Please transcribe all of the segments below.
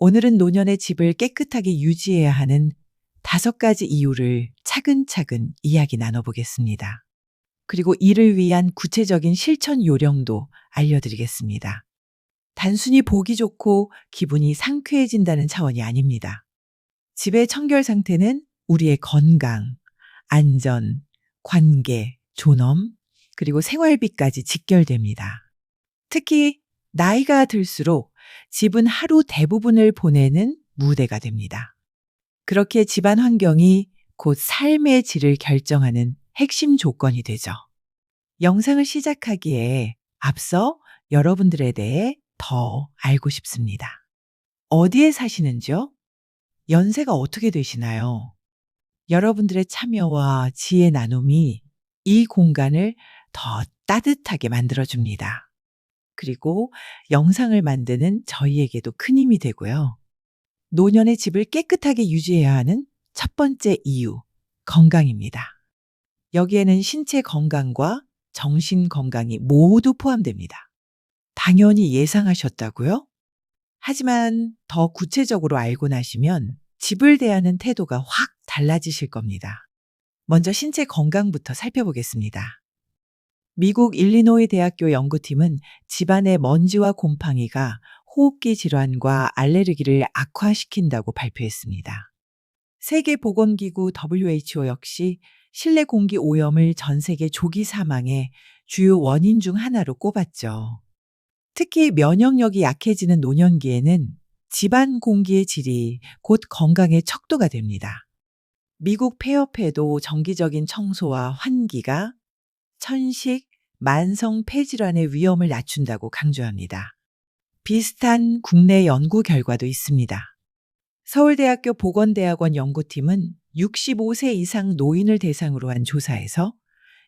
오늘은 노년의 집을 깨끗하게 유지해야 하는 다섯 가지 이유를 차근차근 이야기 나눠보겠습니다. 그리고 이를 위한 구체적인 실천 요령도 알려드리겠습니다. 단순히 보기 좋고 기분이 상쾌해진다는 차원이 아닙니다. 집의 청결 상태는 우리의 건강, 안전, 관계, 존엄, 그리고 생활비까지 직결됩니다. 특히 나이가 들수록 집은 하루 대부분을 보내는 무대가 됩니다. 그렇게 집안 환경이 곧 삶의 질을 결정하는 핵심 조건이 되죠. 영상을 시작하기에 앞서 여러분들에 대해 더 알고 싶습니다. 어디에 사시는지요? 연세가 어떻게 되시나요? 여러분들의 참여와 지혜 나눔이 이 공간을 더 따뜻하게 만들어줍니다. 그리고 영상을 만드는 저희에게도 큰 힘이 되고요. 노년의 집을 깨끗하게 유지해야 하는 첫 번째 이유, 건강입니다. 여기에는 신체 건강과 정신 건강이 모두 포함됩니다. 당연히 예상하셨다고요? 하지만 더 구체적으로 알고 나시면 집을 대하는 태도가 확 달라지실 겁니다. 먼저 신체 건강부터 살펴보겠습니다. 미국 일리노이 대학교 연구팀은 집안의 먼지와 곰팡이가 호흡기 질환과 알레르기를 악화시킨다고 발표했습니다. 세계보건기구 WHO 역시 실내 공기 오염을 전 세계 조기 사망의 주요 원인 중 하나로 꼽았죠. 특히 면역력이 약해지는 노년기에는 집안 공기의 질이 곧 건강의 척도가 됩니다. 미국 폐업회도 정기적인 청소와 환기가 천식, 만성 폐질환의 위험을 낮춘다고 강조합니다. 비슷한 국내 연구 결과도 있습니다. 서울대학교 보건대학원 연구팀은 65세 이상 노인을 대상으로 한 조사에서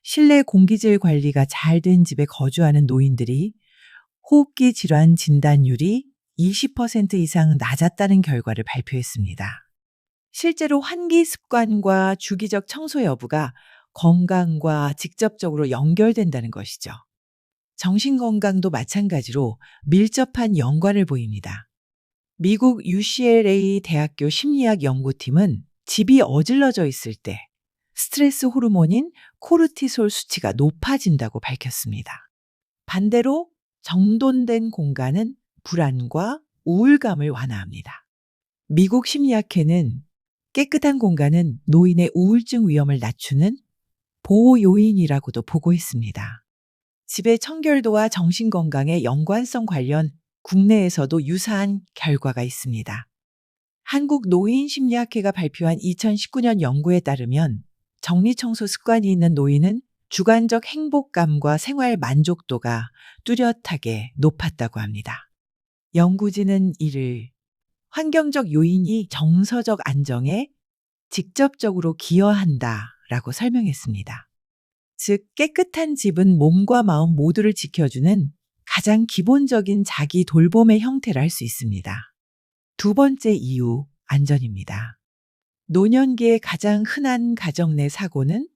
실내 공기질 관리가 잘 된 집에 거주하는 노인들이 호흡기 질환 진단율이 20% 이상 낮았다는 결과를 발표했습니다. 실제로 환기 습관과 주기적 청소 여부가 건강과 직접적으로 연결된다는 것이죠. 정신 건강도 마찬가지로 밀접한 연관을 보입니다. 미국 UCLA 대학교 심리학 연구팀은 집이 어질러져 있을 때 스트레스 호르몬인 코르티솔 수치가 높아진다고 밝혔습니다. 반대로 정돈된 공간은 불안과 우울감을 완화합니다. 미국 심리학회는 깨끗한 공간은 노인의 우울증 위험을 낮추는 보호 요인이라고도 보고 있습니다. 집의 청결도와 정신건강의 연관성 관련 국내에서도 유사한 결과가 있습니다. 한국 노인심리학회가 발표한 2019년 연구에 따르면 정리청소 습관이 있는 노인은 주관적 행복감과 생활 만족도가 뚜렷하게 높았다고 합니다. 연구진은 이를 환경적 요인이 정서적 안정에 직접적으로 기여한다 라고 설명했습니다. 즉, 깨끗한 집은 몸과 마음 모두를 지켜주는 가장 기본적인 자기 돌봄의 형태를 할 수 있습니다. 두 번째 이유, 안전입니다. 노년기의 가장 흔한 가정 내 사고는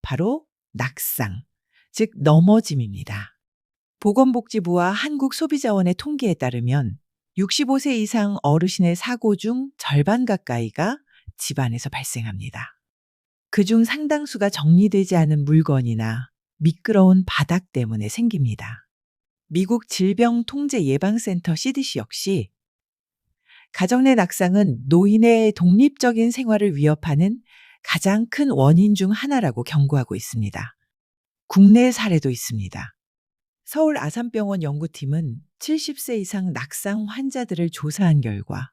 바로 낙상, 즉 넘어짐입니다. 보건복지부와 한국소비자원의 통계에 따르면 65세 이상 어르신의 사고 중 절반 가까이가 집안에서 발생합니다. 그중 상당수가 정리되지 않은 물건이나 미끄러운 바닥 때문에 생깁니다. 미국 질병통제예방센터 CDC 역시 가정 내 낙상은 노인의 독립적인 생활을 위협하는 가장 큰 원인 중 하나라고 경고하고 있습니다. 국내 사례도 있습니다. 서울 아산병원 연구팀은 70세 이상 낙상 환자들을 조사한 결과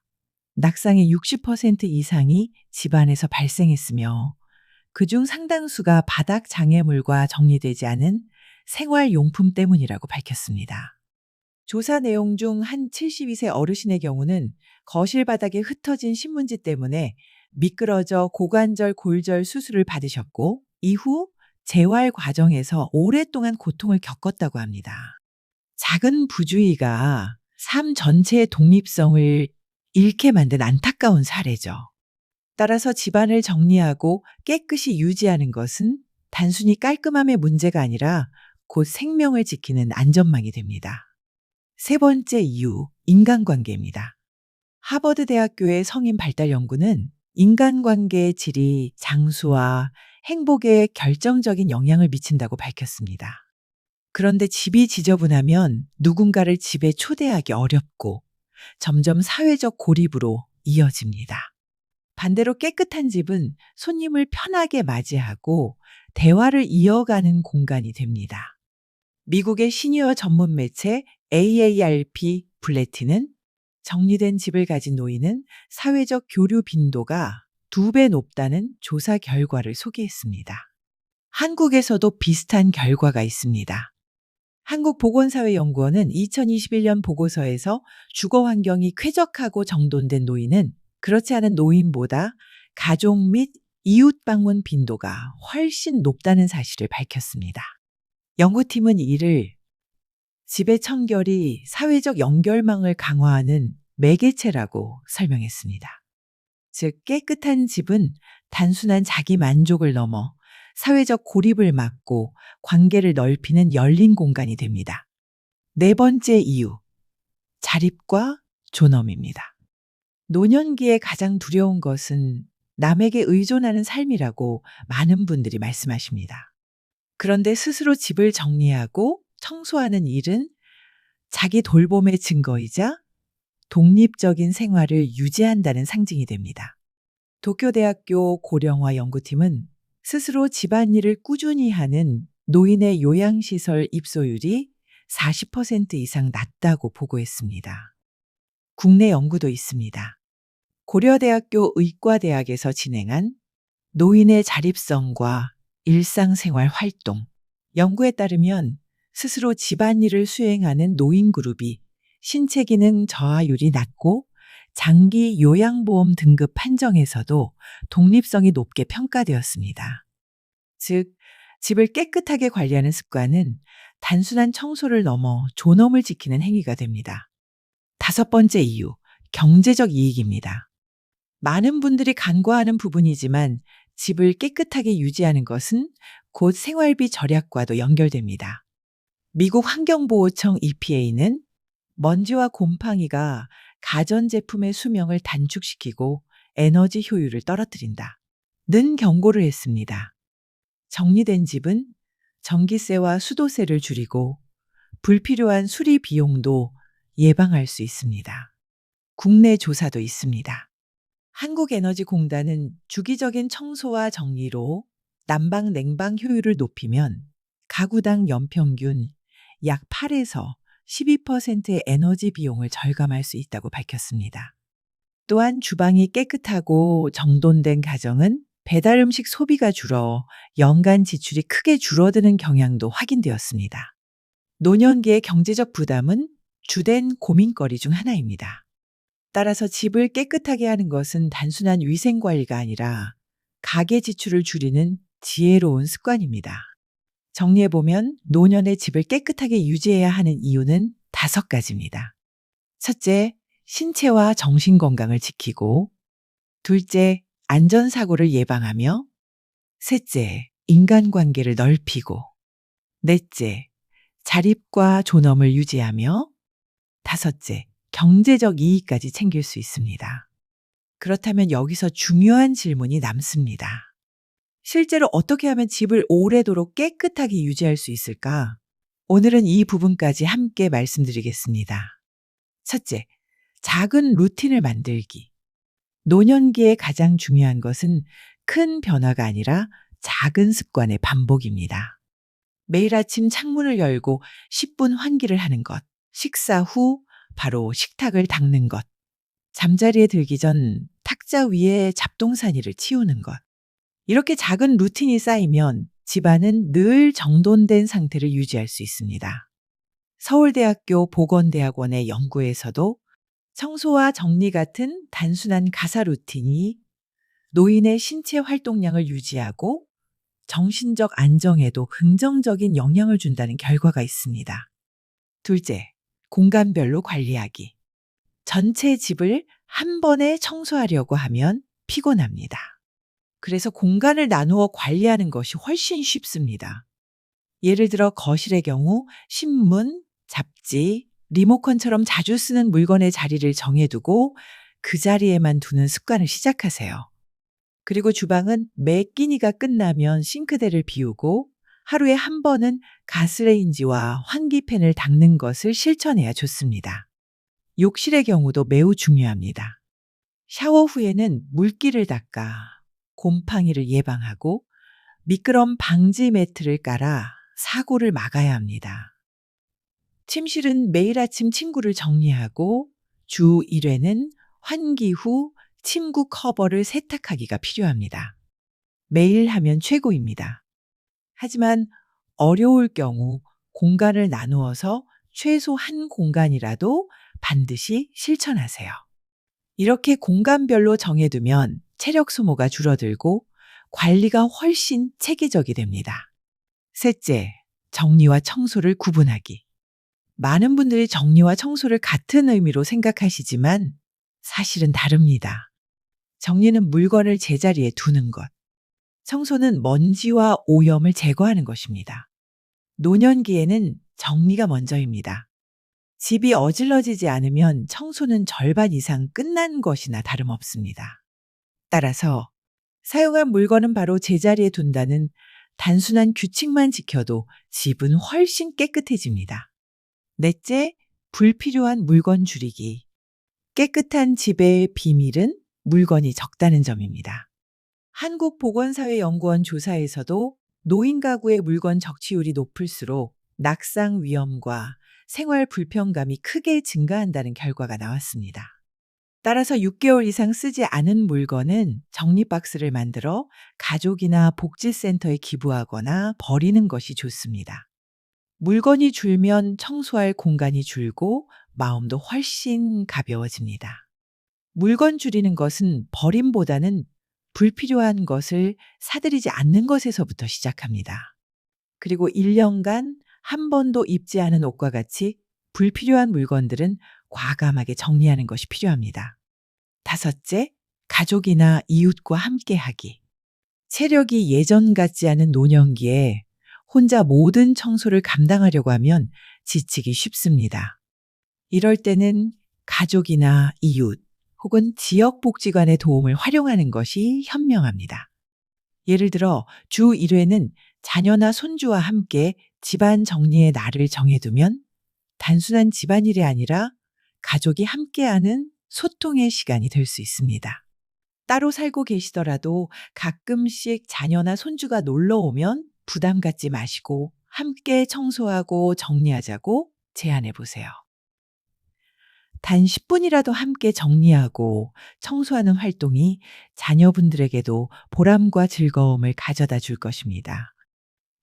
낙상의 60% 이상이 집안에서 발생했으며 그중 상당수가 바닥 장애물과 정리되지 않은 생활용품 때문이라고 밝혔습니다. 조사 내용 중 한 72세 어르신의 경우는 거실 바닥에 흩어진 신문지 때문에 미끄러져 고관절 골절 수술을 받으셨고 이후 재활 과정에서 오랫동안 고통을 겪었다고 합니다. 작은 부주의가 삶 전체의 독립성을 잃게 만든 안타까운 사례죠. 따라서 집안을 정리하고 깨끗이 유지하는 것은 단순히 깔끔함의 문제가 아니라 곧 생명을 지키는 안전망이 됩니다. 세 번째 이유, 인간관계입니다. 하버드 대학교의 성인 발달 연구는 인간관계의 질이 장수와 행복에 결정적인 영향을 미친다고 밝혔습니다. 그런데 집이 지저분하면 누군가를 집에 초대하기 어렵고 점점 사회적 고립으로 이어집니다. 반대로 깨끗한 집은 손님을 편하게 맞이하고 대화를 이어가는 공간이 됩니다. 미국의 시니어 전문 매체 AARP 블레티는 정리된 집을 가진 노인은 사회적 교류 빈도가 두 배 높다는 조사 결과를 소개했습니다. 한국에서도 비슷한 결과가 있습니다. 한국보건사회연구원은 2021년 보고서에서 주거 환경이 쾌적하고 정돈된 노인은 그렇지 않은 노인보다 가족 및 이웃 방문 빈도가 훨씬 높다는 사실을 밝혔습니다. 연구팀은 이를 집의 청결이 사회적 연결망을 강화하는 매개체라고 설명했습니다. 즉, 깨끗한 집은 단순한 자기 만족을 넘어 사회적 고립을 막고 관계를 넓히는 열린 공간이 됩니다. 네 번째 이유. 자립과 존엄입니다. 노년기에 가장 두려운 것은 남에게 의존하는 삶이라고 많은 분들이 말씀하십니다. 그런데 스스로 집을 정리하고 청소하는 일은 자기 돌봄의 증거이자 독립적인 생활을 유지한다는 상징이 됩니다. 도쿄대학교 고령화 연구팀은 스스로 집안일을 꾸준히 하는 노인의 요양시설 입소율이 40% 이상 낮다고 보고했습니다. 국내 연구도 있습니다. 고려대학교 의과대학에서 진행한 노인의 자립성과 일상생활 활동 연구에 따르면 스스로 집안일을 수행하는 노인 그룹이 신체 기능 저하율이 낮고 장기 요양보험 등급 판정에서도 독립성이 높게 평가되었습니다. 즉, 집을 깨끗하게 관리하는 습관은 단순한 청소를 넘어 존엄을 지키는 행위가 됩니다. 다섯 번째 이유, 경제적 이익입니다. 많은 분들이 간과하는 부분이지만 집을 깨끗하게 유지하는 것은 곧 생활비 절약과도 연결됩니다. 미국 환경보호청 EPA는 먼지와 곰팡이가 가전제품의 수명을 단축시키고 에너지 효율을 떨어뜨린다. 는 경고를 했습니다. 정리된 집은 전기세와 수도세를 줄이고 불필요한 수리 비용도 예방할 수 있습니다. 국내 조사도 있습니다. 한국에너지공단은 주기적인 청소와 정리로 난방 냉방 효율을 높이면 가구당 연평균 약 8에서 12%의 에너지 비용을 절감할 수 있다고 밝혔습니다. 또한 주방이 깨끗하고 정돈된 가정은 배달 음식 소비가 줄어 연간 지출이 크게 줄어드는 경향도 확인되었습니다. 노년기의 경제적 부담은 주된 고민거리 중 하나입니다. 따라서 집을 깨끗하게 하는 것은 단순한 위생 관리가 아니라 가계 지출을 줄이는 지혜로운 습관입니다. 정리해보면 노년의 집을 깨끗하게 유지해야 하는 이유는 다섯 가지입니다. 첫째, 신체와 정신 건강을 지키고, 둘째, 안전사고를 예방하며, 셋째, 인간관계를 넓히고, 넷째, 자립과 존엄을 유지하며, 다섯째, 경제적 이익까지 챙길 수 있습니다. 그렇다면 여기서 중요한 질문이 남습니다. 실제로 어떻게 하면 집을 오래도록 깨끗하게 유지할 수 있을까? 오늘은 이 부분까지 함께 말씀드리겠습니다. 첫째, 작은 루틴을 만들기. 노년기에 가장 중요한 것은 큰 변화가 아니라 작은 습관의 반복입니다. 매일 아침 창문을 열고 10분 환기를 하는 것, 식사 후 바로 식탁을 닦는 것, 잠자리에 들기 전 탁자 위에 잡동사니를 치우는 것. 이렇게 작은 루틴이 쌓이면 집안은 늘 정돈된 상태를 유지할 수 있습니다. 서울대학교 보건대학원의 연구에서도 청소와 정리 같은 단순한 가사 루틴이 노인의 신체 활동량을 유지하고 정신적 안정에도 긍정적인 영향을 준다는 결과가 있습니다. 둘째, 공간별로 관리하기. 전체 집을 한 번에 청소하려고 하면 피곤합니다. 그래서 공간을 나누어 관리하는 것이 훨씬 쉽습니다. 예를 들어 거실의 경우 신문, 잡지, 리모컨처럼 자주 쓰는 물건의 자리를 정해두고 그 자리에만 두는 습관을 시작하세요. 그리고 주방은 매 끼니가 끝나면 싱크대를 비우고 하루에 한 번은 가스레인지와 환기팬을 닦는 것을 실천해야 좋습니다. 욕실의 경우도 매우 중요합니다. 샤워 후에는 물기를 닦아 곰팡이를 예방하고 미끄럼 방지 매트를 깔아 사고를 막아야 합니다. 침실은 매일 아침 침구를 정리하고 주 1회는 환기 후 침구 커버를 세탁하기가 필요합니다. 매일 하면 최고입니다. 하지만 어려울 경우 공간을 나누어서 최소 한 공간이라도 반드시 실천하세요. 이렇게 공간별로 정해두면 체력 소모가 줄어들고 관리가 훨씬 체계적이 됩니다. 셋째, 정리와 청소를 구분하기. 많은 분들이 정리와 청소를 같은 의미로 생각하시지만 사실은 다릅니다. 정리는 물건을 제자리에 두는 것. 청소는 먼지와 오염을 제거하는 것입니다. 노년기에는 정리가 먼저입니다. 집이 어질러지지 않으면 청소는 절반 이상 끝난 것이나 다름없습니다. 따라서 사용한 물건은 바로 제자리에 둔다는 단순한 규칙만 지켜도 집은 훨씬 깨끗해집니다. 넷째, 불필요한 물건 줄이기. 깨끗한 집의 비밀은 물건이 적다는 점입니다. 한국보건사회연구원 조사에서도 노인 가구의 물건 적치율이 높을수록 낙상 위험과 생활 불편감이 크게 증가한다는 결과가 나왔습니다. 따라서 6개월 이상 쓰지 않은 물건은 정리박스를 만들어 가족이나 복지센터에 기부하거나 버리는 것이 좋습니다. 물건이 줄면 청소할 공간이 줄고 마음도 훨씬 가벼워집니다. 물건 줄이는 것은 버림보다는 불필요한 것을 사들이지 않는 것에서부터 시작합니다. 그리고 1년간 한 번도 입지 않은 옷과 같이 불필요한 물건들은 과감하게 정리하는 것이 필요합니다. 다섯째, 가족이나 이웃과 함께 하기. 체력이 예전 같지 않은 노년기에 혼자 모든 청소를 감당하려고 하면 지치기 쉽습니다. 이럴 때는 가족이나 이웃 혹은 지역복지관의 도움을 활용하는 것이 현명합니다. 예를 들어 주 1회는 자녀나 손주와 함께 집안 정리의 날을 정해두면 단순한 집안일이 아니라 가족이 함께하는 소통의 시간이 될 수 있습니다. 따로 살고 계시더라도 가끔씩 자녀나 손주가 놀러 오면 부담 갖지 마시고 함께 청소하고 정리하자고 제안해 보세요. 단 10분이라도 함께 정리하고 청소하는 활동이 자녀분들에게도 보람과 즐거움을 가져다 줄 것입니다.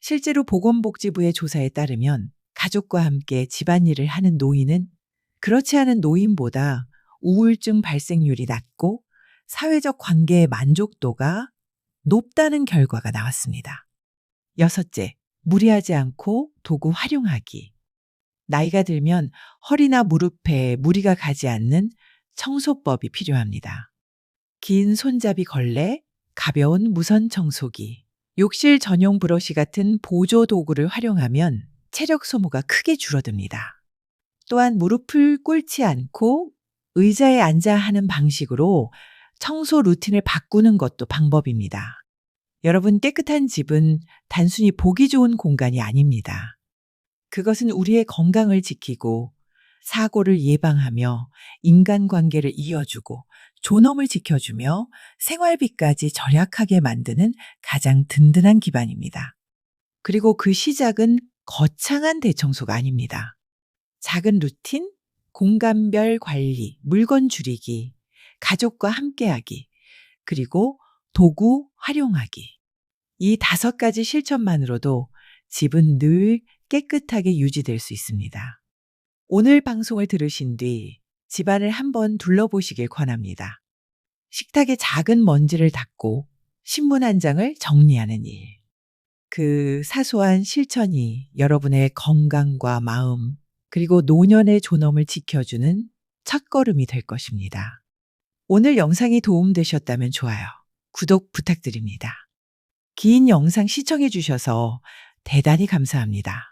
실제로 보건복지부의 조사에 따르면 가족과 함께 집안일을 하는 노인은 그렇지 않은 노인보다 우울증 발생률이 낮고 사회적 관계의 만족도가 높다는 결과가 나왔습니다. 여섯째, 무리하지 않고 도구 활용하기. 나이가 들면 허리나 무릎에 무리가 가지 않는 청소법이 필요합니다. 긴 손잡이 걸레, 가벼운 무선 청소기, 욕실 전용 브러쉬 같은 보조 도구를 활용하면 체력 소모가 크게 줄어듭니다. 또한 무릎을 꿇지 않고 의자에 앉아 하는 방식으로 청소 루틴을 바꾸는 것도 방법입니다. 여러분 깨끗한 집은 단순히 보기 좋은 공간이 아닙니다. 그것은 우리의 건강을 지키고 사고를 예방하며 인간관계를 이어주고 존엄을 지켜주며 생활비까지 절약하게 만드는 가장 든든한 기반입니다. 그리고 그 시작은 거창한 대청소가 아닙니다. 작은 루틴, 공간별 관리, 물건 줄이기, 가족과 함께하기, 그리고 도구 활용하기. 이 다섯 가지 실천만으로도 집은 늘 깨끗하게 유지될 수 있습니다. 오늘 방송을 들으신 뒤 집안을 한번 둘러보시길 권합니다. 식탁에 작은 먼지를 닦고 신문 한 장을 정리하는 일. 그 사소한 실천이 여러분의 건강과 마음, 그리고 노년의 존엄을 지켜주는 첫걸음이 될 것입니다. 오늘 영상이 도움되셨다면 좋아요. 구독 부탁드립니다. 긴 영상 시청해 주셔서 대단히 감사합니다.